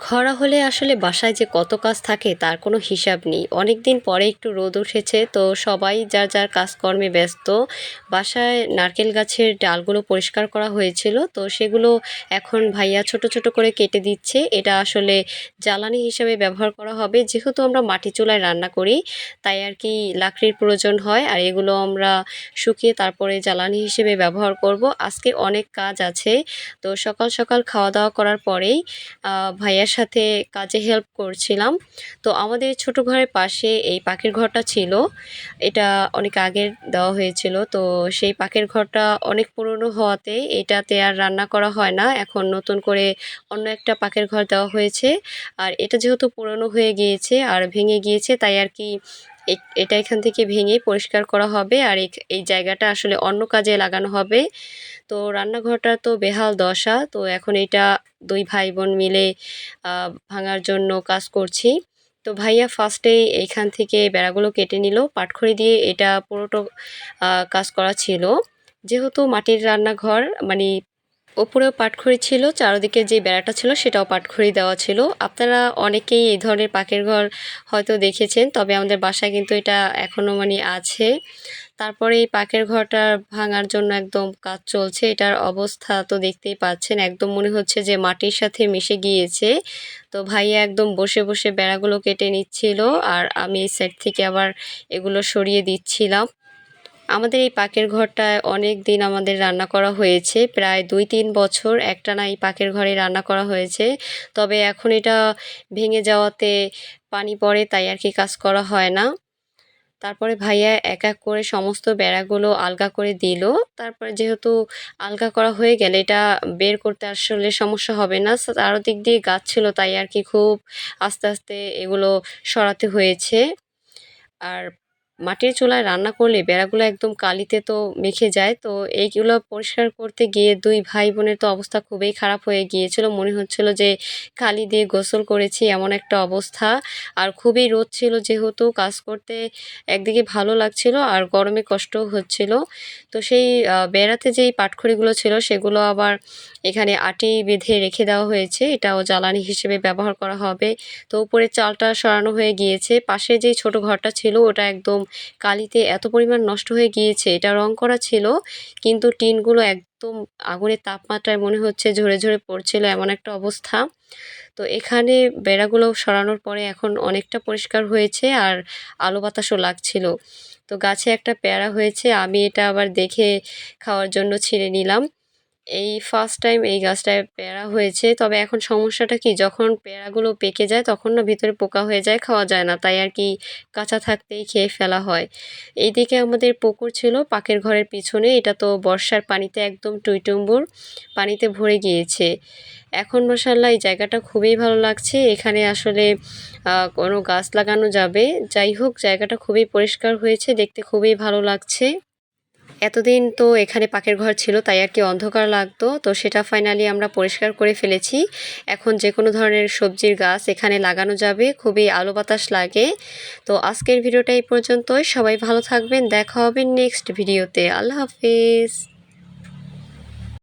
খরা হলে আসলে বাসায় যে কত কাজ থাকে তার কোনো হিসাব নেই। অনেক দিন পরে একটু রোদ উঠেছে তো সবাই যার যার কাজকর্মে ব্যস্ত বাসায় নারকেল গাছের ডালগুলো পরিষ্কার করা হয়েছিল তো সেগুলো এখন ভাইয়া ছোট ছোট করে কেটে দিচ্ছে। এটা আসলে জ্বালানি হিসাবে ব্যবহার করা হবে। যেহেতু আমরা মাটি চুলায় রান্না করি তাই আর কি লাকড়ির প্রয়োজন হয় আর এগুলো আমরা শুকিয়ে তারপরে জ্বালানি হিসেবে ব্যবহার করব। আজকে অনেক কাজ আছে তো সকাল সকাল খাওয়া দাওয়া করার পরেই আহ, ভাইয়ার সাথে কাজে হেল্প করছিলাম। তো আমাদের ছোট ঘরের পাশে এই পাখির ঘরটা ছিল। এটা অনেক আগের দেওয়া হয়েছিল। তো সেই পাখির ঘরটা অনেক পুরনো হওয়াতে এটাতে আর রান্না করা হয় না। এখন নতুন করে অন্য একটা পাখির ঘর দেওয়া হয়েছে। আর এটা যেহেতু পুরনো হয়ে গিয়েছে আর ভেঙে গিয়েছে, তাই আর কি এটা এখান থেকে ভেঙে পরিষ্কার করা হবে। আর এই জায়গাটা আসলে অন্য কাজে লাগানো হবে। তো রান্নাঘরটা তো বেহাল দশা, তো এখন এটা দুই ভাই বোন মিলে ভাঙার জন্য কাজ করছি। তো ভাইয়া ফার্স্টেই এইখান থেকে বেড়াগুলো কেটে নিল, পাটখড়ি দিয়ে এটা পুরোটো কাজ করা ছিল। যেহেতু মাটির রান্নাঘর মানে ওপরেও পাটখড়ি ছিল, চারদিকে যে বেড়াটা ছিল সেটাও পাটখড়ি দেওয়া ছিল। আপনারা অনেকেই এই ধরনের পাখির ঘর হয়তো দেখেছেন, তবে আমাদের বাসায় কিন্তু এটা এখনও মানে আছে। তারপরে এই পাকের ঘরটা ভাঙার জন্য একদম কাজ চলছে, এটার অবস্থা তো দেখতেই পাচ্ছেন। একদম মনে হচ্ছে যে মাটির সাথে মিশে গিয়েছে। তো ভাইয়া একদম বসে বসে বেড়াগুলো কেটে নিচ্ছিল আর আমি এই সাইড থেকে আবার এগুলো সরিয়ে দিচ্ছিলাম। আমাদের এই পাকের ঘরটায় অনেক দিন আমাদের রান্না করা হয়েছে, প্রায় দুই তিন বছর একটানা এই পাকের ঘরে রান্না করা হয়েছে। তবে এখন এটা ভেঙে যাওয়াতে পানি পড়ে, তাই আর কি কাজ করা হয় না। তারপরে ভাইয়া এক এক করে সমস্ত বেড়াগুলো আলগা করে দিল। তারপরে যেহেতু আলগা করা হয়ে গেলে এটা বের করতে আসলে সমস্যা হবে না। আরও দিক দিয়ে গাছ ছিল তাই আর কি খুব আস্তে আস্তে এগুলো সরাতে হয়েছে। আর মাটির চুলায় রান্না করলে বেড়াগুলো একদম কালিতে তো মেখে যায়, তো এইগুলো পরিষ্কার করতে গিয়ে দুই ভাই বোনের তো অবস্থা খুবই খারাপ হয়ে গিয়েছিল। মনে হচ্ছিল যে কালি দিয়ে গোসল করেছি এমন একটা অবস্থা। আর খুবই রোদ ছিল যেহেতু, কাজ করতে একদিকে ভালো লাগছিল আর গরমে কষ্টও হচ্ছিল। তো সেই বেড়াতে যেই পাটখড়িগুলো ছিল সেগুলো আবার এখানে আটি বেঁধে রেখে দেওয়া হয়েছে। এটাও জ্বালানি হিসেবে ব্যবহার করা হবে। তো উপরে চালটা সরানো হয়ে গিয়েছে। পাশে যে ছোট ঘরটা ছিল ওটা একদম কালিতে এত পরিমাণ নষ্ট হয়ে গিয়েছে, এটা রং করা ছিল, কিন্তু টিনগুলো একদম আগুনের তাপমাত্রায় মনে হচ্ছে ঝরে ঝরে পড়ছিল, এমন একটা অবস্থা। তো এখানে বেড়াগুলো সরানোর পরে এখন অনেকটা পরিষ্কার হয়েছে আর আলো বাতাসও লাগছিল। তো গাছে একটা পেয়ারা হয়েছে, আমি এটা আবার দেখে খাওয়ার জন্য ছিঁড়ে নিলাম। এই ফার্স্ট টাইম এই গাছটায় পেয়ারা হয়েছে। তবে এখন সমস্যাটা কি? যখন পেয়ারাগুলো পেকে যায়, তখন না ভিতরে পোকা হয়ে যায়, খাওয়া যায় না। তাই আর কি কাঁচা থাকতেই খেয়ে ফেলা হয়। এইদিকে আমাদের পুকুর ছিল পাকের ঘরের পিছনে। এটা তো বর্ষার পানিতে একদম টুইটুম্বুর পানিতে ভরে গিয়েছে। এখন মশাল্লা এই জায়গাটা খুবই ভালো লাগছে। এখানে আসলে কোনো গাছ লাগানো যাবে। যাই হোক, জায়গাটা খুবই পরিষ্কার হয়েছে। দেখতে খুবই ভালো লাগছে। এতদিন তো এখানে পাকের ঘর ছিল, তাই আর কি অন্ধকার লাগতো। তো সেটা ফাইনালি আমরা পরিষ্কার করে ফেলেছি। এখন যে কোনো ধরনের সবজির গাছ এখানে লাগানো যাবে, খুবই আলো বাতাস লাগে। তো আজকের ভিডিওটা এই পর্যন্তই। সবাই ভালো থাকবেন। দেখা হবে নেক্সট ভিডিওতে আল্লাহ হাফিজ।